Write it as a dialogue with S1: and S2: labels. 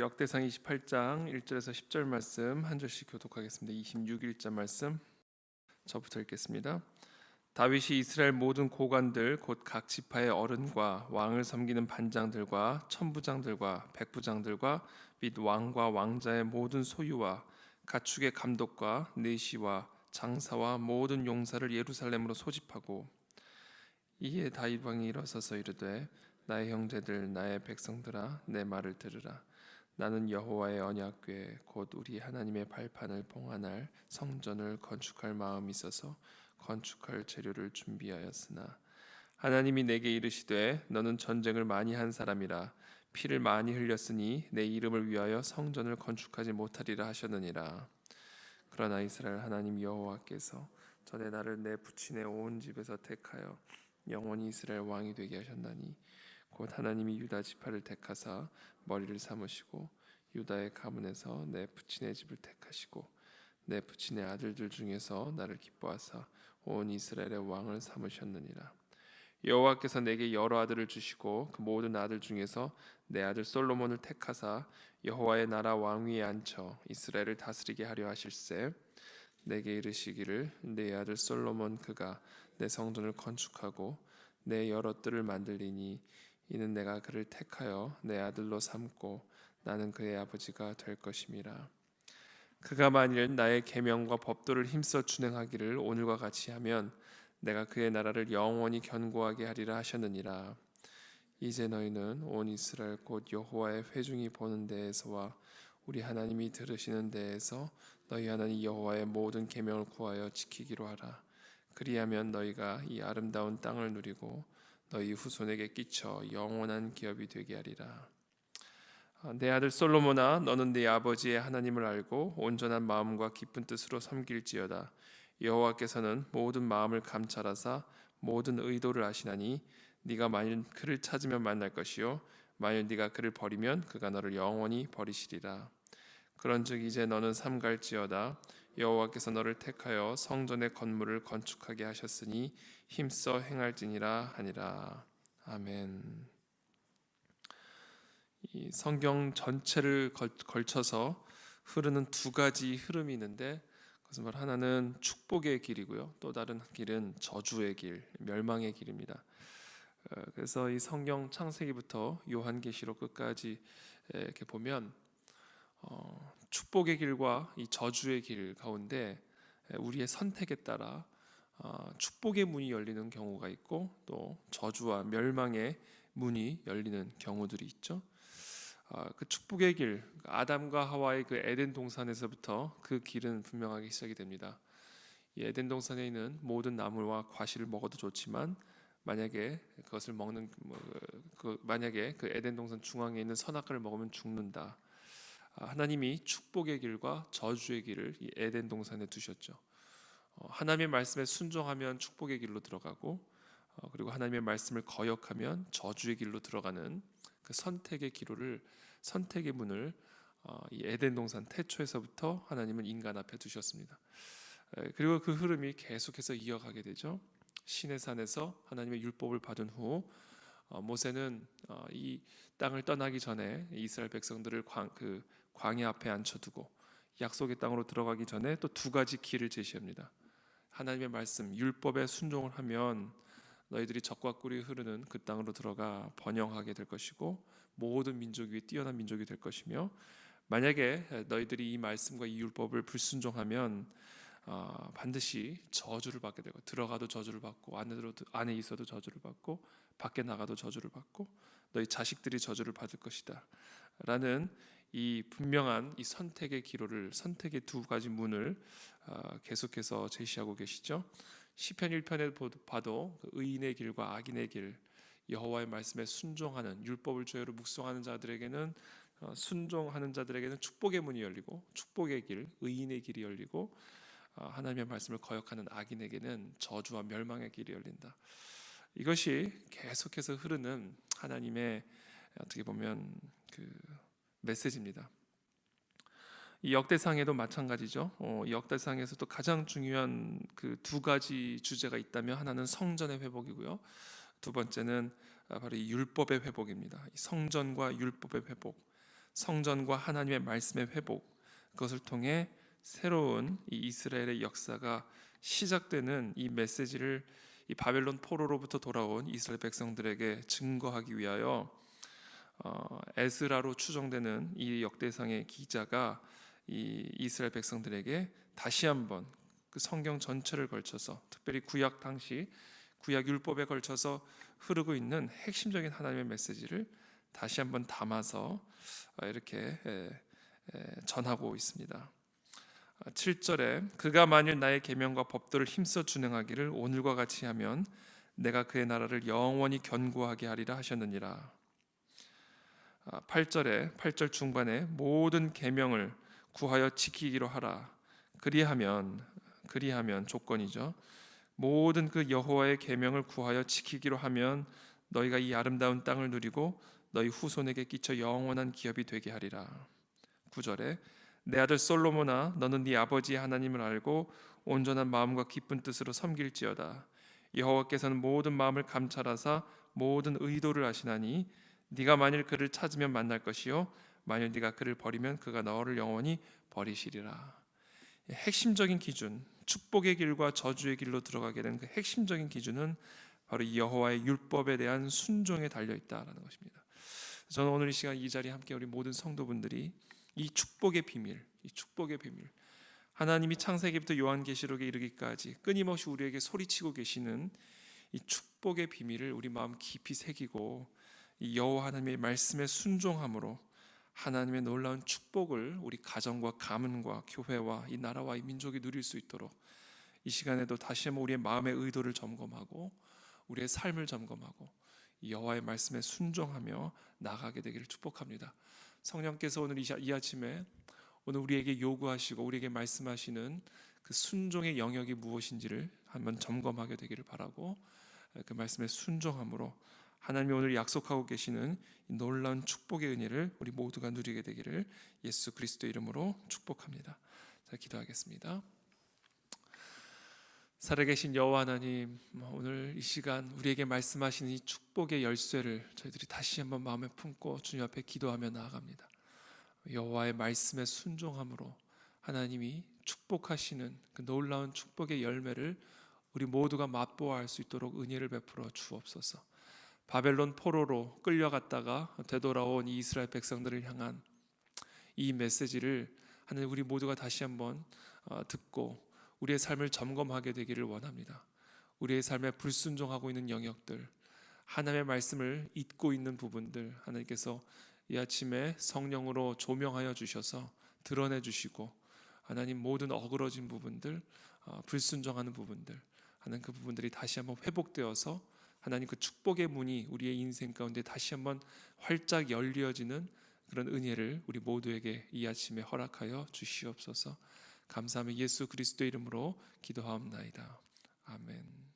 S1: 역대상 28장 1절에서 10절 말씀 한 절씩 교독하겠습니다. 26일자 말씀 저부터 읽겠습니다. 다윗이 이스라엘 모든 고관들 곧 각 지파의 어른과 왕을 섬기는 반장들과 천부장들과 백부장들과 및 왕과 왕자의 모든 소유와 가축의 감독과 내시와 장사와 모든 용사를 예루살렘으로 소집하고 이에 다윗 왕이 일어서서 이르되 나의 형제들 나의 백성들아 내 말을 들으라 나는 여호와의 언약궤 곧 우리 하나님의 발판을 봉안할 성전을 건축할 마음이 있어서 건축할 재료를 준비하였으나 하나님이 내게 이르시되 너는 전쟁을 많이 한 사람이라 피를 많이 흘렸으니 내 이름을 위하여 성전을 건축하지 못하리라 하셨느니라. 그러나 이스라엘 하나님 여호와께서 전에 나를 내 부친의 온 집에서 택하여 영원히 이스라엘 왕이 되게 하셨나니 곧 하나님이 유다 지파를 택하사 머리를 삼으시고 유다의 가문에서 내 부친의 집을 택하시고 내 부친의 아들들 중에서 나를 기뻐하사 온 이스라엘의 왕을 삼으셨느니라. 여호와께서 내게 여러 아들을 주시고 그 모든 아들 중에서 내 아들 솔로몬을 택하사 여호와의 나라 왕위에 앉혀 이스라엘을 다스리게 하려 하실세. 내게 이르시기를 내 아들 솔로몬 그가 내 성전을 건축하고 내 여러 뜰을 만들리니 이는 내가 그를 택하여 내 아들로 삼고 나는 그의 아버지가 될 것임이라. 그가 만일 나의 계명과 법도를 힘써 준행하기를 오늘과 같이 하면 내가 그의 나라를 영원히 견고하게 하리라 하셨느니라. 이제 너희는 온 이스라엘 곧 여호와의 회중이 보는 데에서와 우리 하나님이 들으시는 데에서 너희 하나님 여호와의 모든 계명을 구하여 지키기로 하라. 그리하면 너희가 이 아름다운 땅을 누리고 너희 후손에게 끼쳐 영원한 기업이 되게 하리라. 아, 내 아들 솔로몬아 너는 네 아버지의 하나님을 알고 온전한 마음과 기쁜 뜻으로 섬길지어다 여호와께서는 모든 마음을 감찰하사 모든 의도를 아시나니 네가 만일 그를 찾으면 만날 것이요 만일 네가 그를 버리면 그가 너를 영원히 버리시리라 그런즉 이제 너는 삼갈지어다 여호와께서 너를 택하여 성전의 건물을 건축하게 하셨으니 힘써 행할지니라 하니라 아멘. 이 성경 전체를 걸쳐서 흐르는 두 가지 흐름이 있는데 그것은 말 하나는 축복의 길이고요. 또 다른 길은 저주의 길, 멸망의 길입니다. 어, 그래서 이 성경 창세기부터 요한계시록 끝까지 이렇게 보면 어, 축복의 길과 이 저주의 길 가운데 우리의 선택에 따라 어, 축복의 문이 열리는 경우가 있고 또 저주와 멸망의 문이 열리는 경우들이 있죠. 아, 그 축복의 길, 아담과 하와의 그 에덴 동산에서부터 그 길은 분명하게 시작이 됩니다. 이 에덴 동산에 있는 모든 나무와 과실을 먹어도 좋지만 만약에 그것을 먹는 뭐, 그 만약에 그 에덴 동산 중앙에 있는 선악과를 먹으면 죽는다. 아, 하나님이 축복의 길과 저주의 길을 이 에덴 동산에 두셨죠. 어, 하나님의 말씀에 순종하면 축복의 길로 들어가고 어, 그리고 하나님의 말씀을 거역하면 저주의 길로 들어가는 그 선택의 기로를 선택의 문을 어, 이 에덴 동산 태초에서부터 하나님은 인간 앞에 두셨습니다. 그리고 그 흐름이 계속해서 이어가게 되죠. 신의 산에서 하나님의 율법을 받은 후 어, 모세는 어, 이 땅을 떠나기 전에 이스라엘 백성들을 광, 그 광야 앞에 앉혀두고 약속의 땅으로 들어가기 전에 또 두 가지 길을 제시합니다. 하나님의 말씀 율법에 순종을 하면 너희들이 적과 꿀이 흐르는 그 땅으로 들어가 번영하게 될 것이고 모든 민족 위에 뛰어난 민족이 될 것이며 만약에 너희들이 이 말씀과 이 율법을 불순종하면 어, 반드시 저주를 받게 되고 들어가도 저주를 받고 안에 들어 안에 있어도 저주를 받고 밖에 나가도 저주를 받고 너희 자식들이 저주를 받을 것이다. 라는 이 분명한 이 선택의 기로를 선택의 두 가지 문을 어, 계속해서 제시하고 계시죠. 시편 1편에 봐도 그 의인의 길과 악인의 길 여호와의 말씀에 순종하는 율법을 죄로 묵송하는 자들에게는 어, 순종하는 자들에게는 축복의 문이 열리고 축복의 길, 의인의 길이 열리고 어, 하나님의 말씀을 거역하는 악인에게는 저주와 멸망의 길이 열린다. 이것이 계속해서 흐르는 하나님의 어떻게 보면 그 메시지입니다. 이 역대상에도 마찬가지죠. 어, 역대상에서도 가장 중요한 그 두 가지 주제가 있다면 하나는 성전의 회복이고요. 두 번째는 아, 바로 이 율법의 회복입니다. 성전과 율법의 회복. 성전과 하나님의 말씀의 회복 그것을 통해 새로운 이 이스라엘의 역사가 시작되는 이 메시지를 이 바벨론 포로로부터 돌아온 이스라엘 백성들에게 증거하기 위하여 어, 에스라로 추정되는 이 역대상의 기자가 이 이스라엘 백성들에게 다시 한번 그 성경 전체를 걸쳐서 특별히 구약 당시 구약 율법에 걸쳐서 흐르고 있는 핵심적인 하나님의 메시지를 다시 한번 담아서 어, 이렇게 전하고 있습니다. 7절에 그가 만일 나의 계명과 법도를 힘써 준행하기를 오늘과 같이 하면 내가 그의 나라를 영원히 견고하게 하리라 하셨느니라. 8절에 8절 중반에 모든 계명을 구하여 지키기로 하라. 그리하면 그리하면 조건이죠. 모든 그 여호와의 계명을 구하여 지키기로 하면 너희가 이 아름다운 땅을 누리고 너희 후손에게 끼쳐 영원한 기업이 되게 하리라. 9절에 내 아들 솔로몬아 너는 네 아버지 하나님을 알고 온전한 마음과 기쁜 뜻으로 섬길지어다. 여호와께서는 모든 마음을 감찰하사 모든 의도를 아시나니 네가 만일 그를 찾으면 만날 것이요 만일 네가 그를 버리면 그가 너를 영원히 버리시리라. 핵심적인 기준, 축복의 길과 저주의 길로 들어가게 된그 핵심적인 기준은 바로 이 여호와의 율법에 대한 순종에 달려 있다라는 것입니다. 저는 오늘 이 시간 이 자리에 함께 우리 모든 성도분들이 이 축복의 비밀, 이 축복의 비밀, 하나님이 창세기부터 요한계시록에 이르기까지 끊임없이 우리에게 소리치고 계시는 이 축복의 비밀을 우리 마음 깊이 새기고 이 여호와 하나님의 말씀에 순종함으로 하나님의 놀라운 축복을 우리 가정과 가문과 교회와 이 나라와 이 민족이 누릴 수 있도록 이 시간에도 다시 한번 우리의 마음의 의도를 점검하고 우리의 삶을 점검하고 이 여호와의 말씀에 순종하며 나가게 되기를 축복합니다. 성령께서 오늘 이 아침에 오늘 우리에게 요구하시고 우리에게 말씀하시는 그 순종의 영역이 무엇인지를 한번 점검하게 되기를 바라고 그 말씀에 순종함으로 하나님이 오늘 약속하고 계시는 이 놀라운 축복의 은혜를 우리 모두가 누리게 되기를 예수 그리스도 이름으로 축복합니다. 자 기도하겠습니다. 살아계신 여호와 하나님 오늘 이 시간 우리에게 말씀하시는 이 축복의 열쇠를 저희들이 다시 한번 마음에 품고 주님 앞에 기도하며 나아갑니다. 여호와의 말씀에 순종함으로 하나님이 축복하시는 그 놀라운 축복의 열매를 우리 모두가 맛보아 할 수 있도록 은혜를 베풀어 주옵소서. 바벨론 포로로 끌려갔다가 되돌아온 이 이스라엘 백성들을 향한 이 메시지를 하나님 우리 모두가 다시 한번 어, 듣고 우리의 삶을 점검하게 되기를 원합니다. 우리의 삶에 불순종하고 있는 영역들, 하나님의 말씀을 잊고 있는 부분들 하나님께서 이 아침에 성령으로 조명하여 주셔서 드러내 주시고 하나님 모든 어그러진 부분들, 어, 불순종하는 부분들 하는 그 부분들이 다시 한번 회복되어서 하나님 그 축복의 문이 우리의 인생 가운데 다시 한번 활짝 열려지는 그런 은혜를 우리 모두에게 이 아침에 허락하여 주시옵소서. 감사하며 예수 그리스도 이름으로 기도하옵나이다. 아멘.